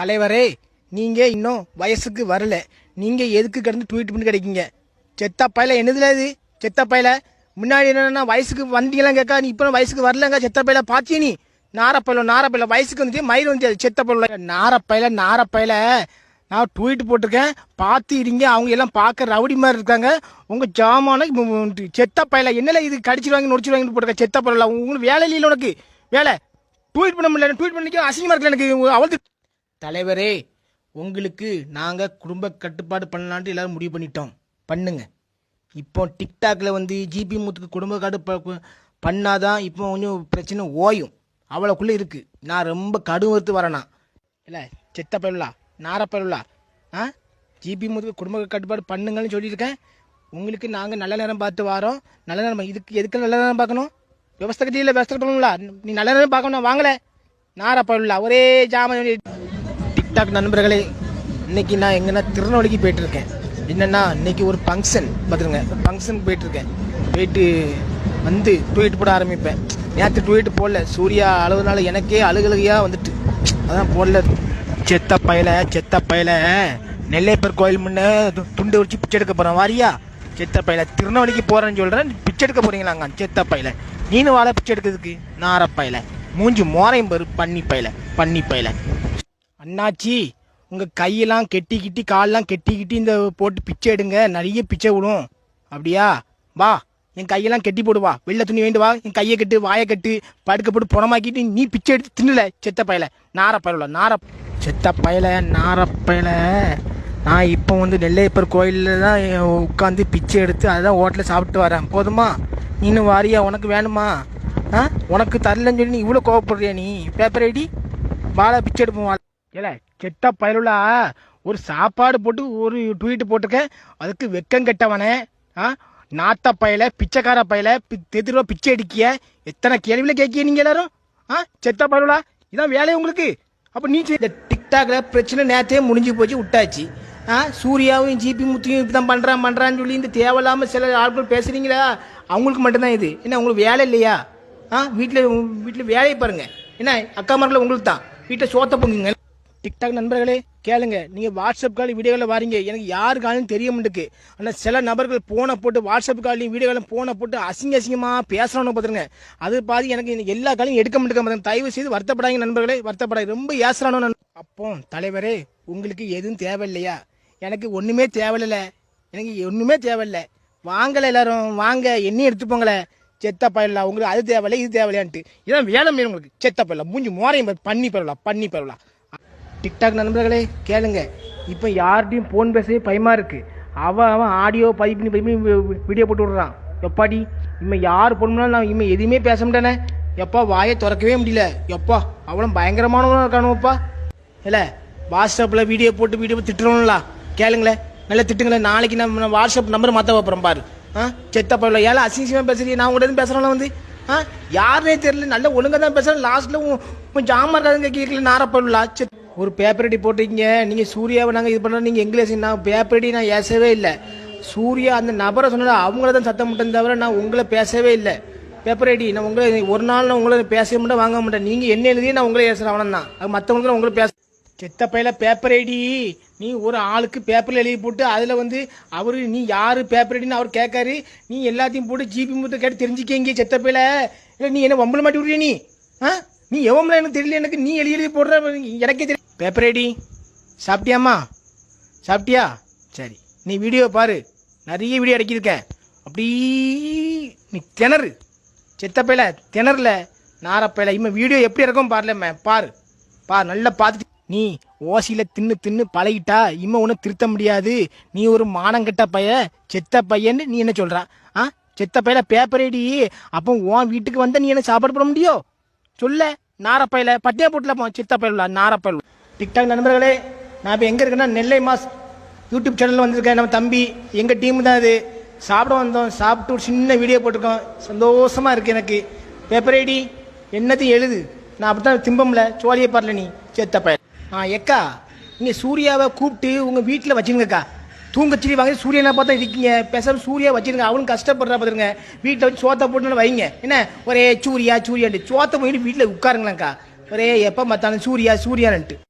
தலைவரே நீங்க இன்னும் வயசுக்கு வரல. நீங்க எதுக்கு கிடந்து ட்வீட் பண்ணி கிடைக்கீங்க? செத்த என்னதுல இது? செத்த முன்னாடி என்னன்னா வயசுக்கு வந்தீங்களாம் கேட்கா நீ இப்போ வயசுக்கு வரலங்க செத்த பையல பாத்தியா நீ? நாரப்பையில நாரப்பையில வயசுக்கு வந்து மயில் வந்து செத்த பையல. நாரப்பையில நாரப்பையில நான் ட்வீட் போட்டிருக்கேன் பார்த்து இருங்க அவங்க எல்லாம் பார்க்க ரவுடி மாதிரி இருக்காங்க. உங்கள் ஜாமான செத்த பையல என்னல இது கடிச்சிருவாங்க நொடிச்சிருவாங்கன்னு போட்டிருக்கேன் செத்த பையல? உங்களுக்கு வேலை இல்லை உனக்கு. வேலை. ட்வீட் பண்ண முடியல ட்வீட் பண்ணிக்க அசிங்கமாக இருக்கல எனக்கு. அவ்வளோ தலைவரே உங்களுக்கு நாங்கள் குடும்ப கட்டுப்பாடு பண்ணலான்ட்டு எல்லாரும் முடிவு பண்ணிட்டோம். பண்ணுங்க. இப்போ டிக்டாக்ல வந்து ஜிபி முத்துக்கு குடும்ப கட்டுப்பாடு பண்ணாதான் இப்போ கொஞ்சம் பிரச்சனை ஓயும். அவ்வளோக்குள்ளே இருக்கு. நான் ரொம்ப கடும் வறுத்து வரேனா. இல்லை செத்த பயிலா நார பயிலா ஆ? ஜிபி முத்துக்கு குடும்ப கட்டுப்பாடு பண்ணுங்கன்னு சொல்லியிருக்கேன். உங்களுக்கு நாங்கள் நல்ல நேரம் பார்த்து வரோம். நல்ல நேரம் இதுக்கு எதுக்கு நல்ல நேரம் பார்க்கணும்? விவசாய கட்டியில் விவசாயம் கட்டணும்ல நீ நல்ல நேரம் பார்க்கணும் வாங்கலை. நார பயிலா ஒரே ஜாமான் டிக்டாக் நண்பர்களே இன்னைக்கு நான் எங்கன்னா திருநெல்வேலிக்கு போயிட்டு இருக்கேன் என்னன்னா இன்னைக்கு ஒரு ஃபங்க்ஷன் பார்த்துருங்க ஃபங்க்ஷனுக்கு போயிட்டு இருக்கேன் போயிட்டு வந்து ட்வீட் போட ஆரம்பிப்பேன். நேற்று ட்வீட் போடல. சூர்யா அழுகுனால எனக்கே அழுகழுகையாக வந்துட்டு. அதான் போடல. செத்த பயல செத்த பயல. நெல்லைப்பர் கோயில் முன்னே துண்டு வச்சு பிச்சை எடுக்க போகிறேன் வாரியா? செத்த பயல. திருநெல்வேலிக்கு போகிறேன்னு சொல்கிறேன் பிச்சை எடுக்க போறீங்களாங்க செத்த பயல. நீனு வாழை பிச்சை எடுக்கிறதுக்கு? நார பயல. மூஞ்சி மோரையும் பரு பண்ணி பயல பண்ணி பயல. அண்ணாச்சி உங்கள் கையெல்லாம் கெட்டிக்கிட்டி காலெல்லாம் கெட்டிக்கிட்டி இந்த போட்டு பிச்சை எடுங்க. நிறைய பிச்சை விடும். அப்படியா? வா என் கையெல்லாம் கெட்டி போடுவா வெள்ளை துணி வேண்டு வா. என் கையை கட்டு வாயை கட்டு படுக்க போட்டு புணமாக்கிட்டு நீ பிச்சை எடுத்து தின்னல செத்த பயல. நார பயல நார செத்த பயல நார பயல. நான் இப்போ வந்து நெல்லையப்பர் கோயிலில் தான் உட்காந்து பிச்சை எடுத்து அதுதான் ஹோட்டலில் சாப்பிட்டு வரேன். போதுமா? நீனும் வாரியா உனக்கு வேணுமா? ஆ? உனக்கு தரலன்னு சொல்லி நீ இவ்வளோ கோவப்படுறியா நீ? Paper ID? வாழை பிச்சை எடுப்போம் வாழை ஏல கெட்ட பயலுலா ஒரு சாப்பாடு போட்டு ஒரு ட்வீட் போட்டிருக்கேன் அதுக்கு வெக்கம் கெட்டவனே ஆ? நாத்த பயல பிச்சைக்கார பயல தெரு பிச்சை அடிக்கிய எத்தனை கேள்வியில் கேட்கிய நீங்கள் எல்லாரும்? ஆ? செத்த பயலுலா இதான் வேலை உங்களுக்கு. அப்போ நீ இந்த டிக்டாக்ல பிரச்சனை நேரத்தையே முடிஞ்சு போச்சு விட்டாச்சு. ஆ? சூர்யாவும் ஜிபி முத்தியும் இப்படிதான் பண்ணுறான் பண்ணுறான்னு சொல்லி இந்த தேவையில்லாமல் சில ஆட்கள் பேசுகிறீங்களா அவங்களுக்கு மட்டும்தான் இது. என்ன உங்களுக்கு வேலை இல்லையா? ஆ? வீட்டில் வீட்டில் வேலையை பாருங்கள் என்ன அக்கா மரங்களை உங்களுக்கு தான் வீட்டில் சோத்த பொங்குங்க. டிக்டாக் நண்பர்களே கேளுங்க. நீங்கள் வாட்ஸ்அப் கால் வீடியோவில் வாரீங்க. எனக்கு யாரு காலையும் தெரிய மாட்டேக்கு ஆனால் சில நபர்கள் போனை போட்டு வாட்ஸ்அப் காலையும் வீடியோவில் போனை போட்டு அசிங்க அசிங்கமாக பேசுகிறவங்க பார்த்துருங்க அது பாதி எனக்கு எல்லா காலையும் எடுக்க மாட்டேங்க தயவு செய்து வருத்தப்படாங்க நண்பர்களே வருத்தப்படாது ரொம்ப ஏசுறானோ அப்போ தலைவரே உங்களுக்கு எதுவும் தேவையில்லையா? எனக்கு ஒன்றுமே தேவையில்ல. எனக்கு ஒன்றுமே தேவையில்ல. வாங்கலை எல்லாரும். வாங்க. எண்ணெய் எடுத்து போங்களே. செத்த பயிரலா உங்களுக்கு அது தேவையில்ல இது தேவையில்லையான்ட்டு. இதான் வேலை மீன் உங்களுக்கு? செத்த பயிரலா மூஞ்சி மோரையும் பண்ணி பரவலா பண்ணி பரவலா டிக்டாக் நண்பர்களே கேளுங்க. இப்போ யார்கிட்டையும் ஃபோன் பேசவே பயமா இருக்கு. அவன் அவன் ஆடியோ பதிவு பண்ணி பதிவு பண்ணி வீடியோ போட்டு விடுறான். எப்பாடி? இம்மை யார் ஃபோன் பண்ணாலும் நான் இம்மா எதுவுமே பேச மாட்டேனே. எப்பா வாயை திறக்கவே முடியல. எப்பா அவ்வளோ பயங்கரமானவனும் இருக்கானுப்பா இல்லை வாட்ஸ்அப்பில் வீடியோ போட்டு வீடியோ திட்டுறோம்ல கேளுங்களேன் நல்லா திட்டுங்களேன் நாளைக்கு நம்ம வாட்ஸ்அப் நம்பர் மாற்ற வைப்போம் பாரு. ஆ? செத்தப்பா இல்லை ஏழை அசிங்கசியமாக பேசுறீங்க நான் உங்கள்கிட்ட பேசுகிறேன் வந்து. ஆ? யாருனே தெரியல. நல்ல ஒழுங்காக தான் பேசுகிறேன் லாஸ்ட்டில் கொஞ்சம் ஆமா இருக்காதுங்க கேட்கல நாரப்படலா ஒரு பேப்பர் போட்டிருக்கீங்க. நீங்கள் சூர்யாவை நாங்கள் இது பண்ணுறோம் நீங்கள் எங்களை நான் பேப்பர் நான் ஏசவே இல்லை. சூர்யா அந்த நபரை சொன்னது அவங்கள தான் சத்தம் மட்டும் தவிர நான் உங்களை பேசவே இல்லை. பேப்பர் ஐடி நான் உங்களை ஒரு நாள் நான் உங்களை பேச மாட்டேன் வாங்க மாட்டேன். நீங்கள் என்ன எழுதி நான் உங்களை ஏசுகிறேன் அவனம் தான் அது மற்றவங்களுக்கு நான் உங்களை பேச செத்த பையில பேப்பர் ஐடி நீ ஒரு ஆளுக்கு பேப்பரில் எழுதி போட்டு அதில் வந்து அவர் நீ யார் பேப்பர் ஐடின்னு அவர் கேட்காரு. நீ எல்லாத்தையும் போட்டு ஜிபி முத்த கேட்டு தெரிஞ்சுக்கங்க செத்த பையில. இல்லை நீ என்ன வம்பல மாட்டி விடுறிய நீ? ஆ? நீ எவ்வளோ எனக்கு தெரியல எனக்கு நீ எழுதி எழுதி போடுற எனக்கே தெரியும் பேப்பரேடி சாப்பிட்டியாம்மா? சாப்பிட்டியா? சரி நீ வீடியோ பாரு. நிறைய வீடியோ அடக்கியிருக்க. அப்படி நீ திணறு. செத்தப்பையில திணறல நாரப்பையில இம்மா வீடியோ எப்படி இருக்கும் பாருலம்மா. பாரு. பார் நல்லா பார்த்துட்டு. நீ ஓசியில் தின்னு தின்னு பழகிட்டா இம்மா ஒன்றும் திருத்த முடியாது. நீ ஒரு மானங்கெட்ட பைய செத்த பையன்னு நீ என்ன சொல்கிறா ஆ? செத்த பையில பேப்பர் ஐடி அப்போ உன் வீட்டுக்கு வந்தால் நீ என்ன சாப்பாடு போட முடியும்? சொல்ல. நாரப்பையில பட்டியா போட்டுல போ சித்த பயில டிக்டாக் நண்பர்களே நான் இப்போ எங்கே இருக்கேன்னா நெல்லை மாஸ் யூடியூப் சேனலில் வந்திருக்கேன். நம்ம தம்பி எங்கள் டீம் தான் அது சாப்பிட வந்தோம். சாப்பிட்டு ஒரு சின்ன வீடியோ போட்டிருக்கோம். சந்தோஷமா இருக்குது எனக்கு. பேப்பர் ஐடி என்னத்தையும் எழுது? நான் அப்படி தான் திம்பம்ல சோழியை பாரல நீ செத்த ஆ எக்கா நீங்கள் சூர்யாவை கூப்பிட்டு உங்கள் வீட்டில் வச்சுருங்கக்கா. தூங்கச்சிரி வாங்கி சூரியனை பார்த்தா இருக்கீங்க? பேசாமல் சூர்யா வச்சிருங்க. அவனும் கஷ்டப்படுறா பார்த்துருங்க வீட்டில் வச்சு சோத்தை போட்டு வைங்க. என்ன? ஒரே சூர்யா சூர்யான்ட்டு. சோத்தை போயிட்டு வீட்டில் உட்காருங்களேங்க்கா ஒரே எப்போ பார்த்தாலும் சூர்யா சூர்யான்ட்டு.